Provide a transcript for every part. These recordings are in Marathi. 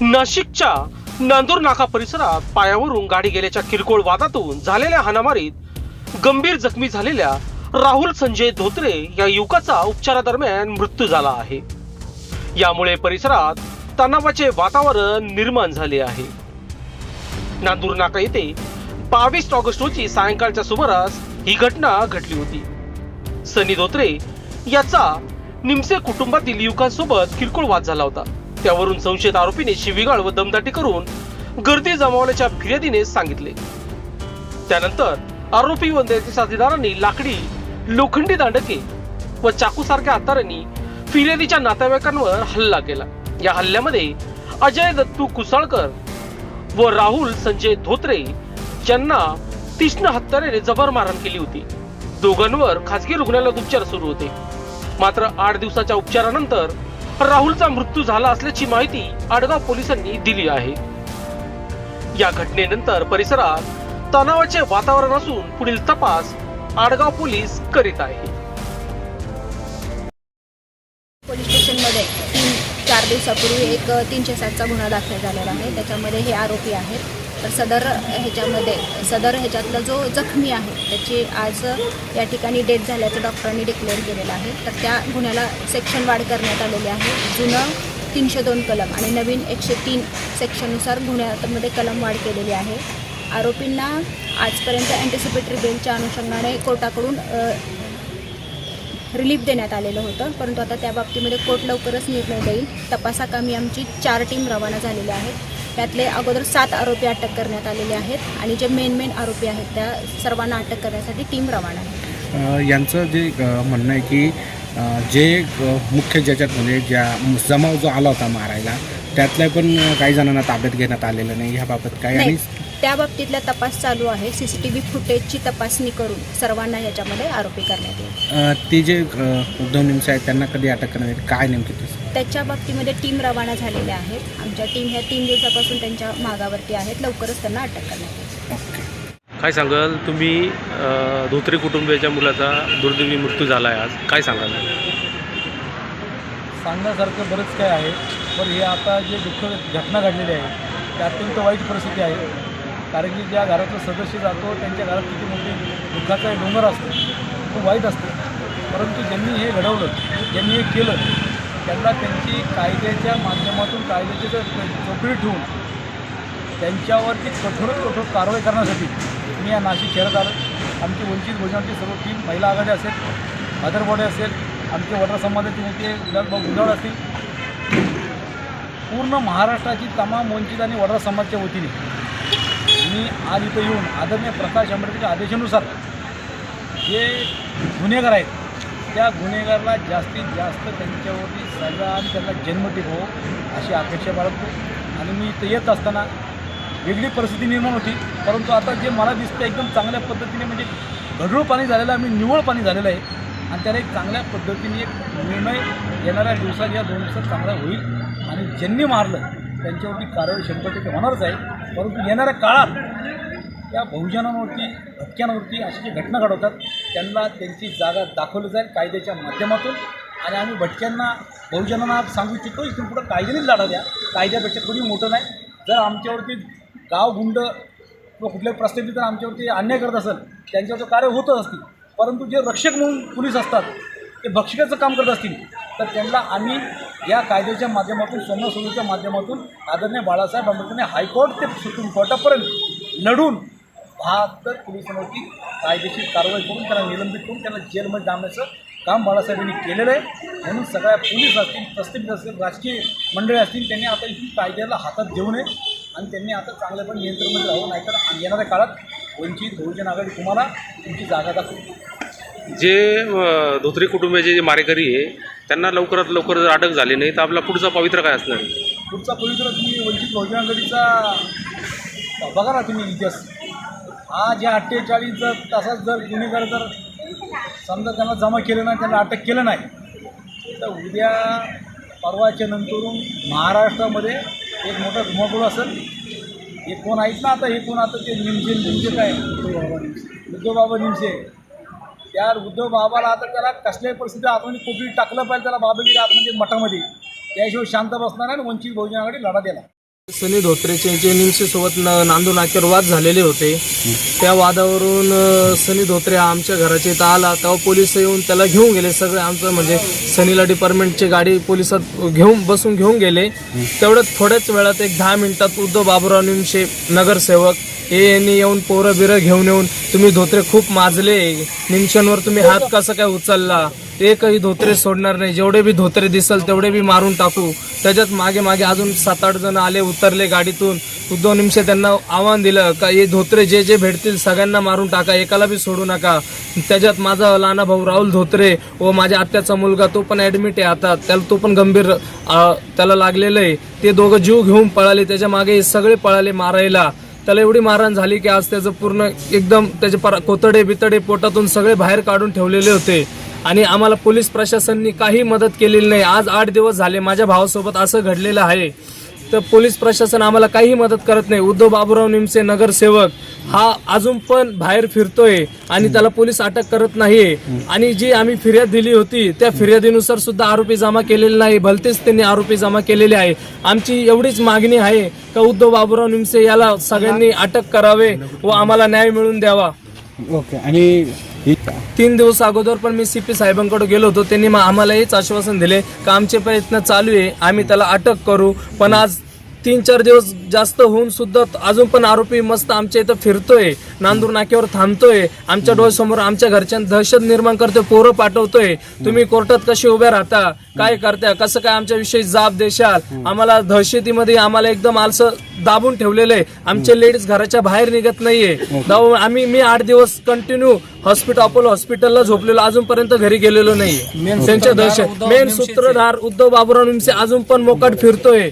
नाशिकच्या नांदूर नाका परिसरात पायावरून गाडी गेल्याच्या किरकोळ वादातून झालेल्या हाणामारीत गंभीर जखमी झालेल्या राहुल संजय धोत्रे या युवकाचा उपचारादरम्यान मृत्यू झाला आहे. यामुळे परिसरात तणावाचे वातावरण निर्माण झाले आहे. नांदूर नाका येथे बावीस ऑगस्ट रोजी सायंकाळच्या सुमारास ही घटना घडली होती. सनी धोत्रे याचा निमसे कुटुंबातील युवकांसोबत किरकोळ वाद झाला होता. त्यावरून संशयित आरोपीने शिवीगाळ व दमदाटी करून गर्दी जमावल्याच्या फिर्यादीने सांगितले. त्यानंतर आरोपी व त्याच्या साथीदारांनी लाकडी लोखंडी दांडके व चाकूसारख्या हत्यारांनी फिर्यादीच्या नातेवाईकांवर हल्ला केला. या हल्ल्यामध्ये अजय दत्तू कुसाळकर व राहुल संजय धोत्रे यांना तीक्ष्ण हत्यारेने जबर मारहाण केली होती. दोघांवर खासगी रुग्णालयात उपचार सुरू होते. मात्र आठ दिवसाच्या उपचारानंतर राहुलचा मृत्यू झाला असल्याची माहिती आडगाव पोलिसांनी दिली आहे. या घटनेनंतर परिसरात तणावाचे वातावरण असून पुढील तपास आडगाव पोलीस करीत आहेत. पोलीस स्टेशनमध्ये तीन चार दिवसापूर्वी एक तीनशे सातचा गुन्हा दाखल झालेला आहे. त्याच्यामध्ये हे आरोपी आहेत. तर सदर ह्याच्यामध्ये सदर ह्याच्यातला जो जखमी आहे त्याची आज या ठिकाणी डेथ झाल्याचं डॉक्टरांनी डिक्लेअर केलेलं आहे. तर त्या गुन्ह्याला सेक्शन वाढ करण्यात आलेली आहे. जुनं तीनशे दोन कलम आणि नवीन एकशे तीन सेक्शननुसार गुन्ह्यामध्ये कलम वाढ केलेली आहे. आरोपींना आजपर्यंत अँटिसिपेटरी बेलच्या अनुषंगाने कोर्टाकडून रिलीफ देण्यात आलेलं होतं. परंतु आता त्या बाबतीमध्ये कोर्ट लवकरच निर्णय देईल. तपासाकामी आमची चार टीम रवाना झालेल्या आहेत. त्यातले अगोदर सात आरोपी अटक करण्यात आलेले आहेत आणि जे मेन मेन आरोपी आहेत त्या सर्वांना अटक करण्यासाठी टीम रवाना आहे. यांचं जे म्हणणं आहे की जे मुख्य ज्याच्यात म्हणजे ज्या जमाव जो आला होता मारायला त्यातल्या पण काही जणांना ताब्यात घेण्यात आलेलं नाही. ह्याबाबत काय? आणि त्या बाबतीतला तपास चालू आहे. सी सी टी व्ही फुटेजची तपासणी करून सर्वांना ह्याच्यामध्ये आरोपी करण्यात येईल. ते जे उद्धव निमसे आहेत त्यांना कधी अटक करण्यात येईल? काय नेमकी ते? त्याच्या बाबतीमध्ये टीम रवाना झालेल्या आहेत. आमच्या टीम ह्या तीन दिवसापासून त्यांच्या मागावरती आहेत. लवकरच त्यांना अटक करण्यात येईल. ओके. काय सांगाल? तुम्ही अ, धोत्रे कुटुंबियाच्या मुलाचा दुर्दैवी मृत्यू झाला आहे आज. काय सांगाल? सांगण्यासारखं बरंच काय आहे. पण हे आता जे दुःख घटना घडलेली आहे ती अत्यंत वाईट परिस्थिती आहे. कारण की ज्या घरातला सदस्य जातो त्यांच्या घरात किती मोठी दुःखाचा एक डोंगर असतो खूप वाईट असतं. परंतु ज्यांनी हे घडवलं ज्यांनी हे केलं त्यांना त्यांची कायद्याच्या माध्यमातून कायद्याची चौकडी ठेवून त्यांच्यावरती कठोरात कठोर कारवाई करण्यासाठी मी या नाशिक शहरात आलो. आमची वंचित भोजनाची सर्व टीम महिला आघाडी असेल अदर बॉडी असेल आमचे वडरा समाजाचे नेते गुलाबभाऊ गुंजाळ असतील. पूर्ण महाराष्ट्राची तमाम वंचित आणि वडरा समाजच्या वतीने मी आज इथं येऊन आदरणीय प्रकाश आंबेडकरच्या आदेशानुसार जे गुन्हेगार आहेत त्या गुन्हेगारला जास्तीत जास्त त्यांच्यावरती सजा आणि त्यांना जन्मठीक हो अशी अपेक्षा बाळगतो. आणि मी इथं येत असताना वेगळी परिस्थिती निर्माण होती. परंतु आता जे मला दिसतं एकदम चांगल्या पद्धतीने म्हणजे गढूळ पाणी झालेलं आहे मी निव्वळ पाणी झालेलं आहे. आणि त्याला एक चांगल्या पद्धतीने एक निर्णय येणाऱ्या दिवसात या दोन दिवसात चांगला होईल. आणि ज्यांनी मारलं त्यांच्यावरती कारवाई शंभर टक्के होणारच आहे. परंतु येणाऱ्या काळात या बहुजनांवरती भटक्यांवरती अशी जी घटना घडवतात त्यांना त्यांची जागा दाखवली जाईल कायद्याच्या माध्यमातून. आणि आम्ही भटक्यांना बहुजनांना सांगू इच्छितो इथून पुढं कायद्यानेच लढा द्या कायद्यापेक्षा कोणी मोठं नाही. जर आमच्यावरती गाव गुंड किंवा कुठल्याही प्रस्तावित जर आमच्यावरती अन्याय करत असेल त्यांच्यावरचं कार्य होतच असतील परंतु जे रक्षक म्हणून पोलीस असतात ते भक्षकाचं काम करत असतील तर त्यांना आम्ही या कायद्याच्या माध्यमातून सोमनासोडीच्या माध्यमातून आदरणीय बाळासाहेब आंबेडकरने हायकोर्ट ते सुप्रीम कोर्टापर्यंत लढून बहात्तर पोलिसांवरती कायदेशीर कारवाई करून त्यांना निलंबित करून त्यांना जेलमध्ये डांबण्याचं काम बाळासाहेबांनी केलेलं आहे. म्हणून सगळ्या पोलीस असतील प्रस्थापित असतील राजकीय मंडळी असतील त्यांनी आता इथून कायद्याला हातात घेऊ नये. आणि त्यांनी आता चांगल्यापणे नियंत्रणामध्ये राहावं नाहीतर येणाऱ्या काळात वंचित बहुजन आघाडी तुम्हाला तुमची जागा दाखवू जे धोत्रे कुटुंबियाचे जे मारेकरी आहे त्यांना लवकरात लवकर जर अटक झाली नाही तर आपला पुढचा पवित्र काय असणार? पुढचा पवित्र तुम्ही वंचित बहुजन आघाडीचा बघा ना तुम्ही इतिहास. हा जे अठ्ठेचाळीस जर तासात जर गुन्हेगार जर समजा त्यांना जमा केलं नाही त्यांना अटक केलं नाही तर उद्या परवाच्या नंतरून महाराष्ट्रामध्ये एक मोठा धुमाकूळ असेल. हे कोण आहेत ना आता? हे कोण आता? ते निमसे निमसे काय? उद्धव बाबा निमसे त्या उद्धव बाबाला आता त्याला कसल्याही परिस्थितीत आतमध्ये कोठडी टाकलं पाहिजे त्याला बाबागिरी आतमध्ये मठामध्ये. त्याशिवाय शांत बसणार नाही आणि वंचित बहुजनाकडे लढा दिला सनी धोत्रेचे जे निमशेसोबत नांदू नाक्यावर वाद झालेले होते त्या वादावरून सनी धोत्रे हा आमच्या घराच्या इथं आला तेव्हा पोलीस येऊन त्याला घेऊन गेले. सगळे आमचं म्हणजे सनीला डिपार्टमेंटची गाडी पोलिसात घेऊन बसून घेऊन गेले. तेवढ्यात थोड्याच वेळात एक दहा मिनिटात उद्धव बाबुराव निमशे नगरसेवक हे यांनी येऊन पोरं बिरं घेऊन येऊन तुम्ही धोत्रे खूप माजले. निमशांवर तुम्ही हात कसा काय उचलला? ते काही धोत्रे सोडणार नाही. जेवढे बी धोत्रे दिसल तेवढे बी मारून टाकू. त्याच्यात मागे मागे अजून सात आठ जण आले उतरले गाडीतून. उद्धव निमिषे त्यांना आव्हान दिलं का हे धोत्रे जे जे भेटतील सगळ्यांना मारून टाका एकाला बी सोडू नका. त्याच्यात माझा लहाना भाऊ राहुल धोत्रे व माझ्या आत्याचा मुलगा तो पण ॲडमिट आहे आता. त्याला तो पण गंभीर त्याला लागलेलं आहे. ते दोघं जीव घेऊन पळाले. त्याच्यामागे हे सगळे पळाले मारायला. त्याला एवढी मारहाण झाली की आज त्याचं पूर्ण एकदम त्याचे पर कोतडे बितडे पोटातून सगळे बाहेर काढून ठेवलेले होते. आणि आम्हाला पोलीस प्रशासननी काही मदत केलेली नाही. आज आठ दिवस झाले माझ्या भावासोबत असं घडलेलं आहे. तर पोलीस प्रशासन आम्हाला काही मदत करत नाही. उद्धव बाबुराव निमसे नगरसेवक हा अजून पण बाहेर फिरतोय आणि त्याला पोलीस अटक करत नाहीये. आणि जी आम्ही फिर्याद दिली होती त्या फिर्यादीनुसार सुद्धा आरोपी जमा केलेले नाही. भलतेच त्यांनी आरोपी जमा केलेले आहे. आमची एवढीच मागणी आहे का उद्धव बाबुराव निमसे याला सगळ्यांनी अटक करावे व आम्हाला न्याय मिळवून द्यावा. ओके आणि तीन दिवस अगोदर पण मी सीपी साहेबांकडे गेलो होतो. त्यांनी आम्हाला हेच आश्वासन दिले का आमचे प्रयत्न चालू आहे. आम्ही त्याला अटक करू. पण आज तीन चार दिवस जास्त होऊन सुद्धा अजून पण आरोपी मस्त आमच्या इथं फिरतोय. नांदूर नाक्यावर थांबतोय. आमच्या डोळ्यासमोर आमच्या घरच्या दहशत निर्माण करतोय पोरं पाठवतोय. तुम्ही कोर्टात कसे उभे राहता? काय करता कसं काय आमच्या विषयी जाब देशाल? आम्हाला दहशतीमध्ये आम्हाला एकदम आलसं दाबून ठेवलेलं आहे आमचे लेडीज घराच्या बाहेर निघत नाहीये. आम्ही मी आठ दिवस कंटिन्यू हॉस्पिटल अपोलो हॉस्पिटलला झोपलेलो. अजूनपर्यंत घरी गेलेलो नाही त्यांच्या दहशत मेन सूत्रधार उद्धव बाबुराव अजून पण मोकाट फिरतोय.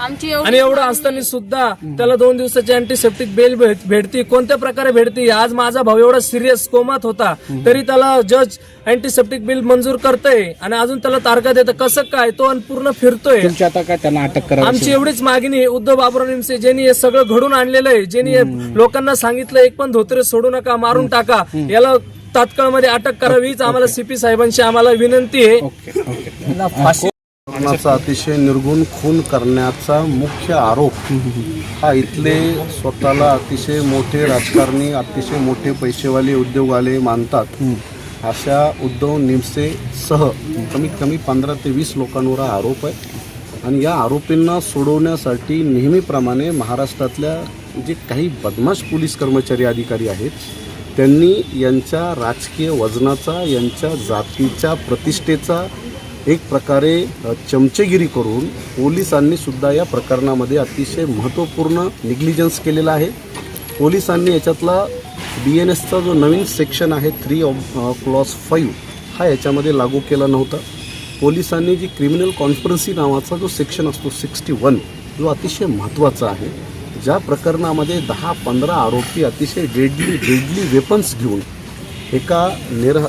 आमची आणि एवढं असताना सुद्धा त्याला दोन दिवसाची अँटीसेप्टिक बेल भेट- भेटती. कोणत्या प्रकारे भेटती? आज माझा भाऊ एवढा सिरियस कोमात होता तरी त्याला जज अँटीसेप्टिक बिल मंजूर करतोय आणि अजून त्याला तारखा देतं. कसं काय? तो पूर्ण फिरतोय. तुमची आता काय त्यांना अटक करावी आमची एवढीच मागणी उद्धव बाबुराव निमसे ज्यांनी हे सगळं घडून आणलेलं आहे ज्यांनी लोकांना सांगितलं एक पण धोत्रे सोडू नका मारून टाका. याला तात्काळमध्ये अटक करावी. हीच आम्हाला सीपी साहेबांची आम्हाला विनंती आहे. ओके. ओके. कोणाचा अतिशय निर्गुण खून करण्याचा मुख्य आरोप. हा इथले स्वतःला अतिशय मोठे राजकारणी अतिशय मोठे पैसेवाले उद्योगवाले मानतात. अशा उद्धव निमसे सह कमीत कमी पंधरा ते वीस लोकांवर हा आरोप आहे. आणि या आरोपींना सोडवण्यासाठी नेहमीप्रमाणे महाराष्ट्रातल्या जे काही बदमाश पोलीस कर्मचारी अधिकारी आहेत त्यांनी यांच्या राजकीय वजनाचा यांच्या जातीच्या प्रतिष्ठेचा एक प्रकारे चमचेगिरी करून पोलिसांनी सुद्धा या प्रकरणामध्ये अतिशय महत्त्वपूर्ण निग्लिजन्स केलेला आहे. पोलिसांनी याच्यातला बी एन एसचा जो नवीन सेक्शन आहे थ्री ऑफ क्लॉस फाईव्ह हा याच्यामध्ये लागू केला नव्हता. पोलिसांनी जी क्रिमिनल कॉन्फरन्सी नावाचा जो सेक्शन असतो सिक्स्टी वन जो अतिशय महत्त्वाचा आहे. ज्या प्रकरणामध्ये दहा पंधरा आरोपी अतिशय डेडली डेडली वेपन्स घेऊन एका निरह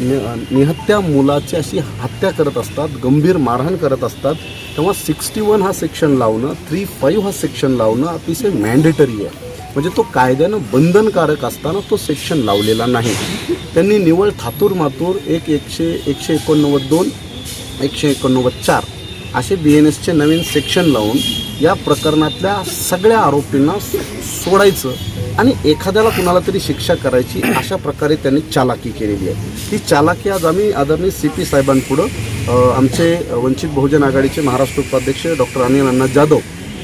नि- निहत्या मुलाची अशी हत्या करत असतात गंभीर मारहाण करत असतात. तेव्हा सिक्स्टी वन हा सेक्शन लावणं थ्री फाईव्ह हा सेक्शन लावणं अतिशय मॅन्डेटरी आहे. म्हणजे तो कायद्यानं बंधनकारक असताना तो सेक्शन लावलेला नाही. त्यांनी निवळ थातूर मातूर एक एकशे एकशे एकोणनव्वद दोन एकशे एकोणनव्वद चार असे बी एन एसचे नवीन सेक्शन लावून या प्रकरणातल्या सगळ्या आरोपींना सोडायचं आणि एखाद्याला कुणाला तरी शिक्षा करायची अशा प्रकारे त्यांनी चालाकी केलेली आहे. ती चालाकी आज आम्ही आदरणीय सी पी साहेबांपुढं आमचे वंचित बहुजन आघाडीचे महाराष्ट्र उपाध्यक्ष डॉक्टर अनिल अण्णा जाधव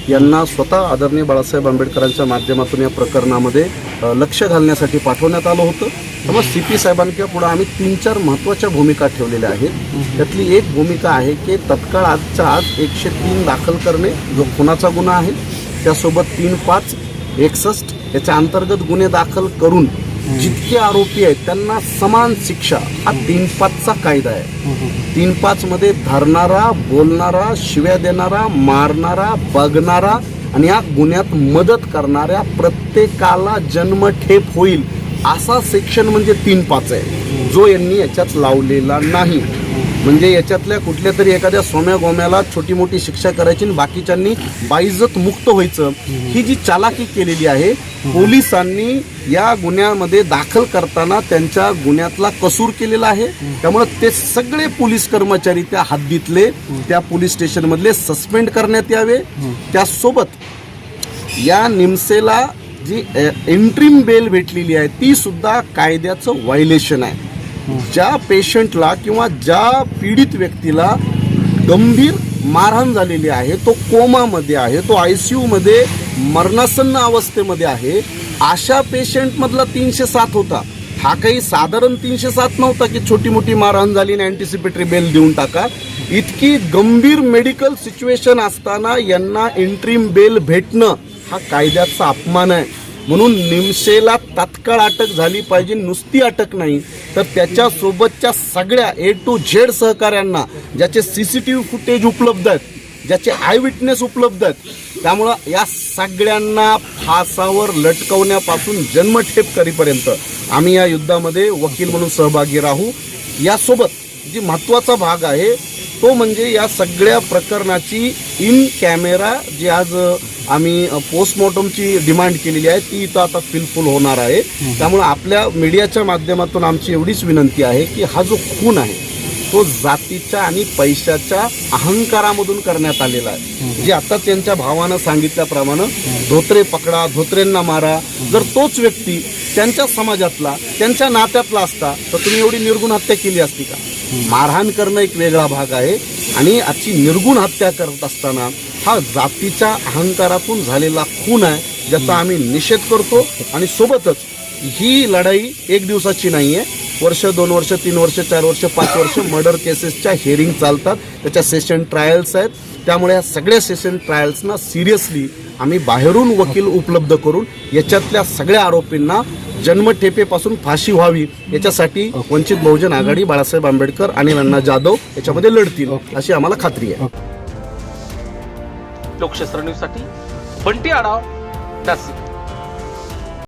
यांना स्वतः आदरणीय बाळासाहेब आंबेडकरांच्या माध्यमातून या प्रकरणामध्ये लक्ष घालण्यासाठी पाठवण्यात आलं होतं. त्यामुळे सी पी साहेबांच्या पुढे आम्ही तीन चार महत्त्वाच्या भूमिका ठेवलेल्या आहेत. त्यातली एक भूमिका आहे की तत्काळ आजच्या आज एकशे तीन दाखल करणे जो खुनाचा गुन्हा आहे त्यासोबत तीन पाच एकसष्ट याच्या अंतर्गत गुन्हे दाखल करून जितके आरोपी आहेत त्यांना समान शिक्षा हा तीन पाचचा कायदा आहे. तीन पाच मध्ये धरणारा बोलणारा शिव्या देणारा मारणारा बघणारा आणि या गुन्ह्यात मदत करणाऱ्या प्रत्येकाला जन्मठेप होईल असा सेक्शन म्हणजे तीन पाच आहे. जो यांनी याच्यात लावलेला नाही. म्हणजे याच्यातल्या कुठल्या तरी एखाद्या सोम्या गोम्याला छोटी मोठी शिक्षा करायची आणि बाकीच्यांनी बाईजत मुक्त व्हायचं ही जी चालाकी केलेली आहे पोलिसांनी या गुन्ह्यामध्ये दाखल करताना त्यांच्या गुन्ह्यातला कसूर केलेला आहे. त्यामुळे ते सगळे पोलीस कर्मचारी त्या हद्दीतले त्या पोलीस स्टेशनमधले सस्पेंड करण्यात यावे. त्यासोबत या निमसेला जी एंट्रीम बेल भेटलेली आहे ती सुद्धा कायद्याचं व्हायलेशन आहे. ज्या पेशंटला किंवा ज्या पीडित व्यक्तीला गंभीर मारहाण झालेली आहे तो कोमामध्ये आहे तो आय सी यूमध्ये मरणासन्न अवस्थेमध्ये आहे अशा पेशंटमधला तीनशे सात होता. हा काही साधारण तीनशे सात नव्हता की छोटी मोठी मारहाण झाली आणि अँटिसिपेटरी बेल देऊन टाका. इतकी गंभीर मेडिकल सिच्युएशन असताना यांना एंट्रीम बेल भेटणं हा कायद्याचा अपमान आहे. म्हणून निमसेला तात्काळ अटक झाली पाहिजे नुसती अटक नाही तर त्याच्यासोबतच्या सगळ्या ए टू झेड सहकाऱ्यांना ज्याचे C C T V footage उपलब्ध आहेत ज्याचे आय विटनेस उपलब्ध आहेत त्यामुळं या सगळ्यांना फासावर लटकवण्यापासून जन्मठेप करीपर्यंत आम्ही या युद्धामध्ये वकील म्हणून सहभागी राहू. यासोबत जी महत्त्वाचा भाग आहे तो म्हणजे या सगळ्या प्रकरणाची इन कॅमेरा जी आज आम्ही पोस्टमॉर्टमची डिमांड केलेली आहे ती इथं आता फिलफुल होणार आहे. त्यामुळे आपल्या मीडियाच्या माध्यमातून आमची एवढीच विनंती आहे की हा जो खून आहे तो जातीच्या आणि पैशाच्या अहंकारामधून करण्यात आलेला आहे. जे आता त्यांच्या भावानं सांगितल्याप्रमाणे धोत्रे पकडा धोत्रेंना मारा. जर तोच व्यक्ती त्यांच्या समाजातला त्यांच्या नात्यातला असता तर तुम्ही एवढी निर्गुण हत्या केली असती का? मारहाण करणं एक वेगळा भाग आहे. आणि आजची निर्गुण हत्या करत असताना हा जातीच्या अहंकारातून झालेला खून आहे ज्याचा आम्ही निषेध करतो आणि सोबतच ही लढाई एक दिवसाची नाही आहे वर्ष दोन वर्ष तीन वर्ष चार वर्ष पाच वर्ष मर्डर केसेसच्या हिअरिंग चालतात. त्याच्या सेशन ट्रायल्स आहेत. त्यामुळे या सगळ्या सेशन ट्रायल्सना सिरियसली आम्ही बाहेरून वकील उपलब्ध करून याच्यातल्या सगळ्या आरोपींना जन्मठेपेपासून फाशी व्हावी याच्यासाठी वंचित बहुजन आघाडी बाळासाहेब आंबेडकर आणि अण्णा जाधव याच्यामध्ये लढतील अशी आम्हाला खात्री आहे. लोकशास्त्र न्यूजसाठी बंटी आढाव नाशिक.